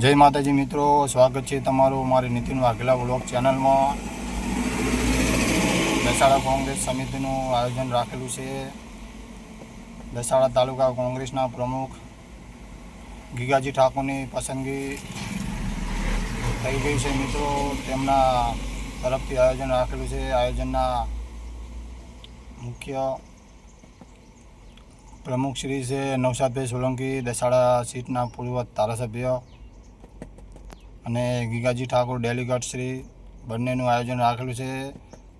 જય માતાજી મિત્રો, સ્વાગત છે તમારું મારી નીતિન વાઘેલા બ્લોગ ચેનલમાં. દસાડા કોંગ્રેસ સમિતિનું આયોજન રાખેલું છે. દસાડા તાલુકા કોંગ્રેસના પ્રમુખ ગીગાજી ઠાકોરની પસંદગી થઈ ગઈ છે મિત્રો. તેમના તરફથી આયોજન રાખેલું છે. આયોજનના મુખ્ય પ્રમુખ શ્રી છે નવસાદભાઈ સોલંકી દસાડા સીટના પૂર્વ ધારાસભ્ય અને ગીગાજી ઠાકોર, ડેલિગેટ શ્રી બંનેનું આયોજન રાખેલું છે.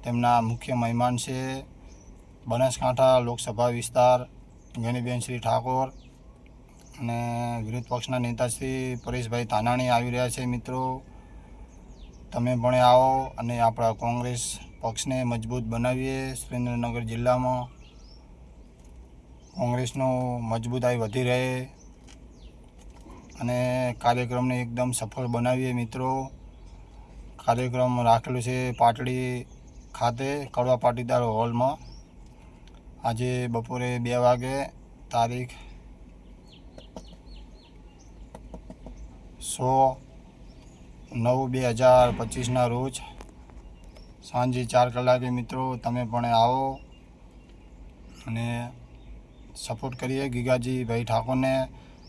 તેમના મુખ્ય મહેમાન છે બનાસકાંઠા લોકસભા વિસ્તાર, ગેનીબેન શ્રી ઠાકોર અને વિરોધ પક્ષના નેતા શ્રી પરેશભાઈ તાનાણી આવી રહ્યા છે મિત્રો. તમે પણ આવો અને આપણા કોંગ્રેસ પક્ષને મજબૂત બનાવીએ સુરેન્દ્રનગર જિલ્લામાં. કોંગ્રેસનું મજબૂતાઈ વધી રહે. અને કાર્યક્રમને એકદમ સફળ બનાવીએ મિત્રો. કાર્યક્રમ રાખેલું છે પાટડી ખાતે, કડવા પાટીદાર હોલમાં. આજે બપોરે બે વાગે તારીખ સો નવ બે હજાર પચીસના રોજ સાંજે ચાર કલાકે મિત્રો તમે પણ આવો અને સપોર્ટ કરીએ ગીગાજી ભાઈ ઠાકોરને.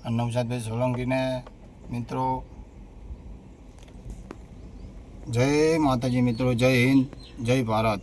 નવસાદભાઈ સોલંકીને મિત્રો જય માતાજી મિત્રો જય હિન્દ જય ભારત.